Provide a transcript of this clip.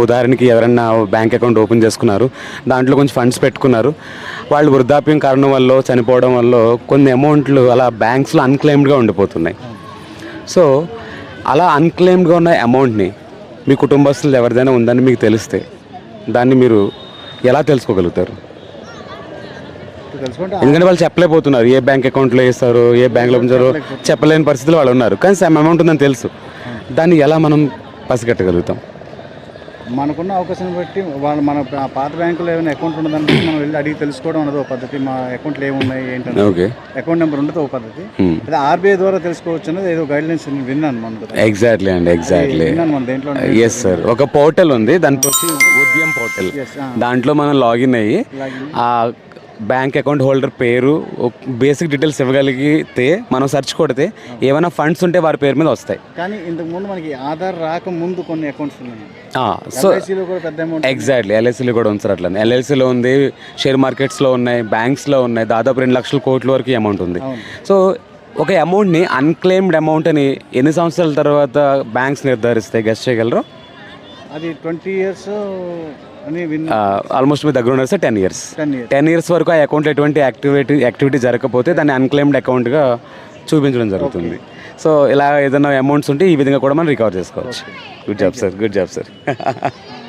ఉదాహరణకి ఎవరైనా bank account open చేసుకున్నారు దాంట్లో కొంచెం ఫండ్స్ పెట్టుకున్నారు వాళ్ళు వృద్ధాప్యం కారణం వల్ల చనిపోవడం వల్ల కొన్ని అమౌంట్లు అలా బ్యాంక్స్లో అన్క్లెయిమ్డ్గా ఉండిపోతున్నాయి. సో అలా అన్క్లెయిమ్డ్గా ఉన్న అమౌంట్ని మీ కుటుంబస్తులు ఎవరిదైనా ఉందని మీకు తెలిస్తే దాన్ని మీరు ఎలా తెలుసుకోగలుగుతారు? ఎందుకంటే వాళ్ళు చెప్పలేకపోతున్నారు ఏ బ్యాంక్ అకౌంట్లో వేస్తారు ఏ బ్యాంక్లో ఉంచారో చెప్పలేని పరిస్థితులు వాళ్ళు ఉన్నారు. కానీ సమ్ అమౌంట్ ఉందని తెలుసు. దాన్ని ఎలా మనం పసిగట్టగలుగుతాం? మనకున్న అవకాశం బట్టి వాళ్ళు మన పాత బ్యాంకులో ఏమైనా అకౌంట్ ఉన్నదాన్ని బట్టి మనం వెళ్ళి అడిగి తెలుసుకోవడం అనేది ఒక పద్ధతి. మా అకౌంట్లో ఏమున్నాయి ఏంటంటే ఓకే. అకౌంట్ నెంబర్ ఉండదు ఒక పద్ధతి. అదే ఆర్బీఐ ద్వారా తెలుసుకోవచ్చు అనేది ఏదో గైడ్ లైన్స్ విన్నాను మన ఎగ్జాక్ట్లీ అండి ఎగ్జాక్ట్లీ విన్నాను మన దేంట్లో ఎస్ సార్ ఒక పోర్టల్ ఉంది దాని ఉద్యమ్ పోర్టల్. దాంట్లో మనం లాగిన్ అయ్యి ఆ బ్యాంక్ అకౌంట్ హోల్డర్ పేరు బేసిక్ డీటెయిల్స్ ఇవ్వగలిగితే మనం సెర్చ్ కొడితే ఏమైనా ఫండ్స్ ఉంటే వారి పేరు మీద వస్తాయి. కానీ ఇంతకు ముందు మనకి ఆధార్ రాక ముందు కొన్ని అకౌంట్స్ ఉన్నాయి. సో ఎగ్జాక్ట్లీ ఎల్ఐసీలో కూడా ఉంది సార్ అట్లా ఎల్ఐసీలో ఉంది షేర్ మార్కెట్స్లో ఉన్నాయి బ్యాంక్స్లో ఉన్నాయి దాదాపు రెండు లక్షల కోట్ల వరకు అమౌంట్ ఉంది. సో ఒక అమౌంట్ని అన్క్లెయిమ్డ్ అమౌంట్ అని ఎన్ని సంవత్సరాల తర్వాత బ్యాంక్స్ నిర్ధారిస్తాయి? గెస్ట్ చేయగలరు? అది ట్వంటీ ఇయర్స్ ఆల్మోస్ట్ మీ దగ్గర ఉన్నారు sir ten years ten years వరకు ఆ అకౌంట్ ఎటువంటి యాక్టివిటీ యాక్టివిటీ జరగకపోతే దాన్ని అన్క్లెయిమ్డ్ అకౌంట్గా చూపించడం జరుగుతుంది. సో ఇలా ఏదైనా అమౌంట్స్ ఉంటే ఈ విధంగా కూడా మనం రికవర్ చేసుకోవచ్చు. Good job sir good job sir